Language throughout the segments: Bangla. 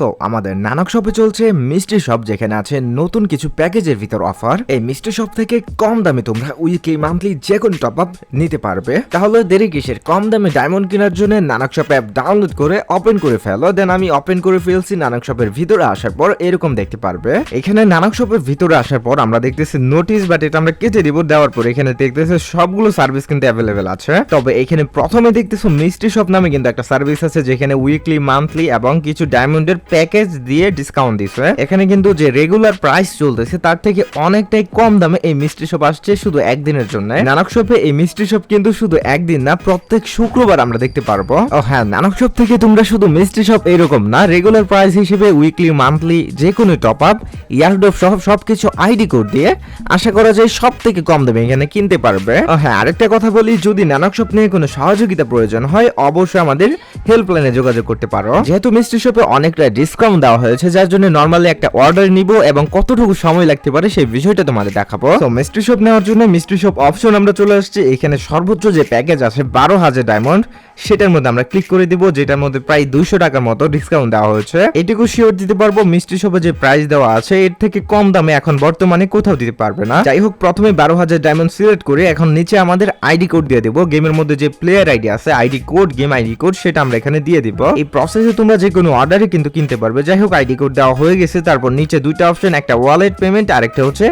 সো আমাদের নানক শপে চলছে মিষ্টি শপ যেখানে আছে নতুন কিছু প্যাকেজের ভিতর অফার এই মিষ্টি শপ থেকে কম দামে তোমরা উইকলি মান্থলি যে কোনো টপ আপ নিতে পারবে। তাহলে দেরি কিসের? কম দামে ডায়মন্ড কেনার জন্য নানক শপ অ্যাপ ডাউনলোড করে ওপেন করে ফেলো। দেন আমি ওপেন করে ফেলছি নানক শপের ভিতরে আসার পর এরকম দেখতে পারবে। এখানে নানক শপের ভিতরে আসার পর আমরা দেখতেছি নোটিশ বাট এটা আমরা কেটে দিব। দেওয়ার পর এখানে দেখতেছি সবগুলো সার্ভিস কিন্তু অ্যাভেলেবেল আছে। তবে এখানে প্রথমে দেখতেছো মিষ্টি শপ নামে কিন্তু একটা সার্ভিস আছে, যেখানে উইকলি মান্থলি এবং কিছু ডায়মন্ডের প্যাকেজ দিয়ে ডিসকাউন্ট দিচ্ছে এখানে কিন্তু যে রেগুলার প্রাইস চলতেছে, তার থেকে অনেকটাই কম দামে এই মিষ্টি শপ আসছে শুধু একদিনের জন্য। নানক শপে এই মিষ্টি শপ কিন্তু শুধু একদিন না, প্রত্যেক শুক্রবার আমরা দেখতে পারব। ও হ্যাঁ নানক শপ থেকে তোমরা শুধু মিষ্টি শপ এরকম না রেগুলার প্রাইস হিসেবে উইকলি মান্থলি যে কোনো টপ আপ ইয়ারডোপ সহ সবকিছু আইডি কোড দিয়ে আশা করা যায় সব থেকে কম দামে এখানে কিনতে পারবে। ও হ্যাঁ আরেকটা কথা বলি, যদি নানক শপ নিয়ে কোনো সহযোগিতা প্রয়োজন হয়, অবশ্যই আমাদের হেল্পলাইনে যোগাযোগ করতে পারো। যেহেতু মিষ্টি শপে অনেকটা ডিসকাউন্ট দেওয়া হয়েছে, যার জন্য নর্মালি একটা অর্ডার নিব এবং কতটুকু সময় লাগতে পারে সেই বিষয়টা তোমাদের দেখাবো। তো মিষ্টি শপ নেওয়ার জন্য মিষ্টি শপ অপশন আমরা চলে আসছি। এখানে সর্বোচ্চ যে প্যাকেজ আছে বারো হাজার ডায়মন্ড সেটার মধ্যে আমরা ক্লিক করে দিব, যেটার মধ্যে প্রায় দুইশো টাকার মতো ডিসকাউন্ট দেওয়া হয়েছে। এটুকু শিওর দিতে পারব মিষ্টি শপে যে প্রাইস দেওয়া আছে, এর থেকে কম দামে এখন বর্তমানে কোথাও দিতে পারবে না। যাই হোক, প্রথমে বারো হাজার ডায়মন্ড সিলেক্ট করে এখন নিচে আমাদের আইডি কোড দিয়ে দেবো। গেমের মধ্যে যে প্লেয়ার আইডি আছে ID code game ID code সেটা আমরা এখানে দিয়ে দিব। এই প্রসেসে তোমরা যে কোনো অর্ডারে কিন্তু কিনতে পারবে। যাই হোক আইডি কোড দেওয়া হয়ে গেছে। তারপর নিচে দুইটা অপশন একটা ওয়ালেট পেমেন্ট আর একটা হচ্ছে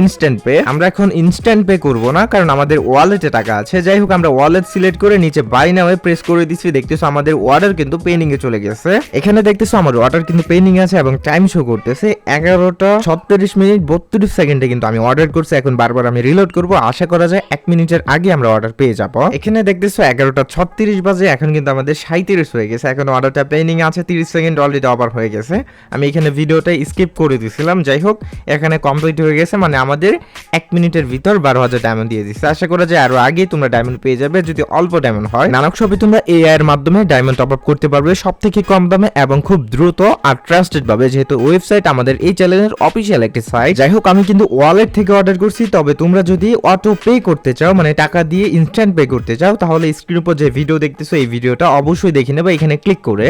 ইনস্ট্যান্ট পে আমরা এখন ইনস্ট্যান্ট পে করব না, কারণ আমাদের ওয়ালেটে টাকা আছে। যাই হোক আমরা ওয়ালেট সিলেক্ট করে নিচে বাই নামে প্রেস করে দিচ্ছি। দেখতেছো, আমাদের অর্ডার কিন্তু পেন্ডিং এ চলে গেছে। এখানে দেখতেছো আমার অর্ডার কিন্তু পেন্ডিং আছে এবং টাইম শো করতেছে। এগারোটা ছত্রিশ মিনিট বত্রিশ সেকেন্ডে কিন্তু আমি অর্ডার করছি। এখন বারবার আমি রিলোড করব। আশা করা যায়, এক মিনিটের আগে আমরা অর্ডার পেয়ে যাব। এখানে দেখতেছো, এগারোটা ছত্রিশ বাজে। এখন কিন্তু আমাদের সাঁত্রিশ হয়ে গেছে। এখন অর্ডারটা পেন্ডিং আছে, তিরিশ সেকেন্ড অলরেডি অফার হয়ে গেছে। আমি এখানে ভিডিওটা স্কিপ করে দিয়েছিলাম যাই হোক, এখানে কমপ্লিট হয়ে গেছে। মানে আমাদের এক মিনিটের ভিতর বারো হাজার ডায়মন্ড দিয়ে দিচ্ছে আশা করা যায় আরও আগে তোমরা ডায়মন্ড পেয়ে যাবে। যদি অল্প ডায়মন্ড হয়, নানক শপে তোমরা এআই এর মাধ্যমে ডায়মন্ড টপ আপ করতে পারবে সব থেকে কম দামে এবং খুব দ্রুত আর ট্রাস্টেড ভাবে। যেহেতু ওয়েবসাইট আমাদের এই চ্যানেলের অফিসিয়াল একটি সাইট যাই হোক, আমি কিন্তু ওয়ালেট থেকে অর্ডার করছি। তবে তোমরা যদি অটো পে করতে চাও মানে টাকা দিয়ে ইনস্ট্যান্ট পে করতে চাও, তাহলে স্ক্রিন উপর যে ভিডিও দেখতেছো, এই ভিডিওটা অবশ্যই দেখে নেবে এখানে ক্লিক করে।